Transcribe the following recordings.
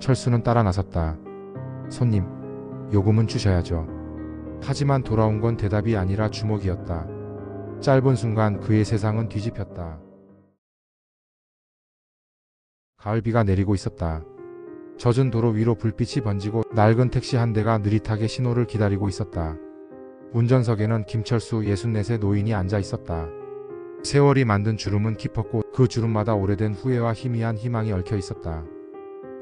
철수는 따라 나섰다. 손님, 요금은 주셔야죠. 하지만 돌아온 건 대답이 아니라 주먹이었다. 짧은 순간 그의 세상은 뒤집혔다. 가을비가 내리고 있었다. 젖은 도로 위로 불빛이 번지고 낡은 택시 한 대가 느릿하게 신호를 기다리고 있었다. 운전석에는 김철수 64세 노인이 앉아 있었다. 세월이 만든 주름은 깊었고 그 주름마다 오래된 후회와 희미한 희망이 얽혀 있었다.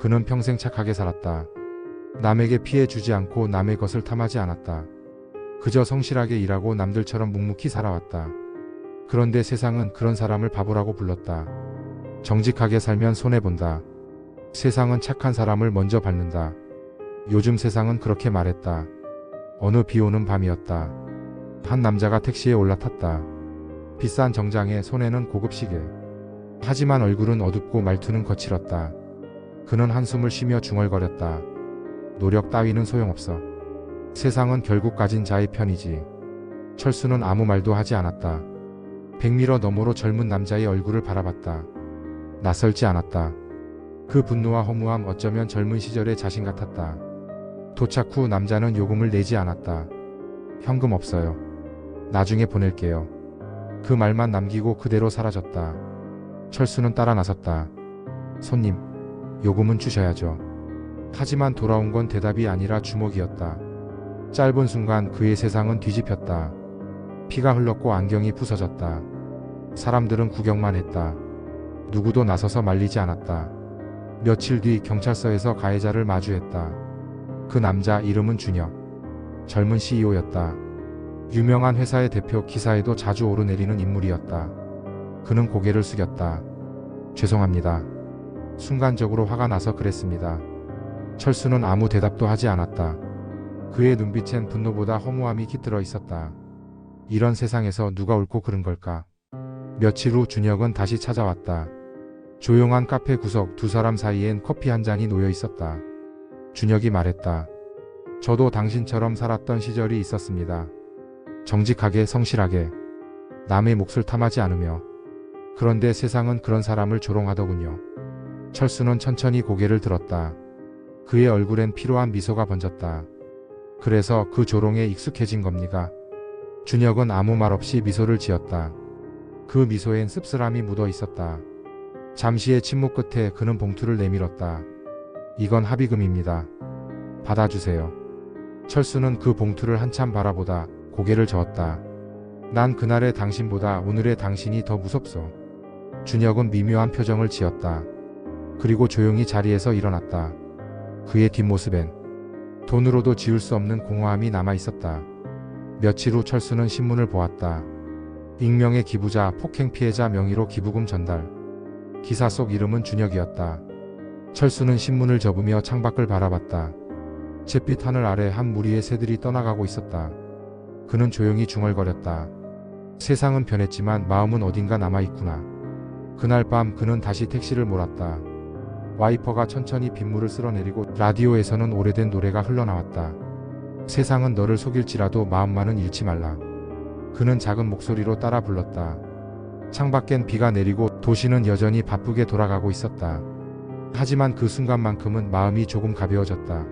그는 평생 착하게 살았다. 남에게 피해 주지 않고 남의 것을 탐하지 않았다. 그저 성실하게 일하고 남들처럼 묵묵히 살아왔다. 그런데 세상은 그런 사람을 바보라고 불렀다. 정직하게 살면 손해본다. 세상은 착한 사람을 먼저 밟는다. 요즘 세상은 그렇게 말했다. 어느 비 오는 밤이었다. 한 남자가 택시에 올라탔다. 비싼 정장에 손에는 고급 시계. 하지만 얼굴은 어둡고 말투는 거칠었다. 그는 한숨을 쉬며 중얼거렸다. 노력 따위는 소용없어. 세상은 결국 가진 자의 편이지. 철수는 아무 말도 하지 않았다. 백미러 너머로 젊은 남자의 얼굴을 바라봤다. 낯설지 않았다. 그 분노와 허무함 어쩌면 젊은 시절의 자신 같았다. 도착 후 남자는 요금을 내지 않았다. 현금 없어요. 나중에 보낼게요. 그 말만 남기고 그대로 사라졌다. 철수는 따라 나섰다. 손님, 요금은 주셔야죠. 하지만 돌아온 건 대답이 아니라 주먹이었다. 짧은 순간 그의 세상은 뒤집혔다. 피가 흘렀고 안경이 부서졌다. 사람들은 구경만 했다. 누구도 나서서 말리지 않았다. 며칠 뒤 경찰서에서 가해자를 마주했다. 그 남자 이름은 준혁. 젊은 CEO였다. 유명한 회사의 대표 기사에도 자주 오르내리는 인물이었다. 그는 고개를 숙였다. 죄송합니다. 순간적으로 화가 나서 그랬습니다. 철수는 아무 대답도 하지 않았다. 그의 눈빛엔 분노보다 허무함이 깃들어 있었다. 이런 세상에서 누가 옳고 그른 걸까? 며칠 후 준혁은 다시 찾아왔다. 조용한 카페 구석 두 사람 사이엔 커피 한 잔이 놓여 있었다. 준혁이 말했다. 저도 당신처럼 살았던 시절이 있었습니다. 정직하게 성실하게 남의 몫을 탐하지 않으며 그런데 세상은 그런 사람을 조롱하더군요. 철수는 천천히 고개를 들었다. 그의 얼굴엔 피로한 미소가 번졌다. 그래서 그 조롱에 익숙해진 겁니까? 준혁은 아무 말 없이 미소를 지었다. 그 미소엔 씁쓸함이 묻어 있었다. 잠시의 침묵 끝에 그는 봉투를 내밀었다. 이건 합의금입니다. 받아주세요. 철수는 그 봉투를 한참 바라보다 고개를 저었다. 난 그날의 당신보다 오늘의 당신이 더 무섭소. 준혁은 미묘한 표정을 지었다. 그리고 조용히 자리에서 일어났다. 그의 뒷모습엔 돈으로도 지울 수 없는 공허함이 남아 있었다. 며칠 후 철수는 신문을 보았다. 익명의 기부자 폭행 피해자 명의로 기부금 전달. 기사 속 이름은 준혁이었다. 철수는 신문을 접으며 창밖을 바라봤다. 잿빛 하늘 아래 한 무리의 새들이 떠나가고 있었다. 그는 조용히 중얼거렸다. 세상은 변했지만 마음은 어딘가 남아있구나. 그날 밤 그는 다시 택시를 몰았다. 와이퍼가 천천히 빗물을 쓸어내리고 라디오에서는 오래된 노래가 흘러나왔다. 세상은 너를 속일지라도 마음만은 잃지 말라. 그는 작은 목소리로 따라 불렀다. 창밖엔 비가 내리고 도시는 여전히 바쁘게 돌아가고 있었다. 하지만 그 순간만큼은 마음이 조금 가벼워졌다.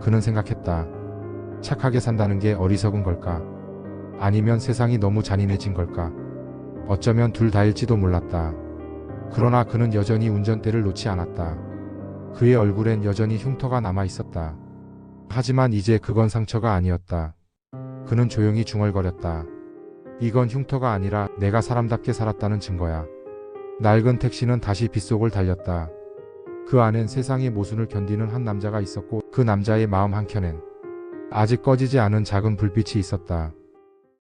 그는 생각했다. 착하게 산다는 게 어리석은 걸까? 아니면 세상이 너무 잔인해진 걸까? 어쩌면 둘 다일지도 몰랐다. 그러나 그는 여전히 운전대를 놓지 않았다. 그의 얼굴엔 여전히 흉터가 남아 있었다. 하지만 이제 그건 상처가 아니었다. 그는 조용히 중얼거렸다. 이건 흉터가 아니라 내가 사람답게 살았다는 증거야. 낡은 택시는 다시 빗속을 달렸다. 그 안엔 세상의 모순을 견디는 한 남자가 있었고 그 남자의 마음 한켠엔 아직 꺼지지 않은 작은 불빛이 있었다.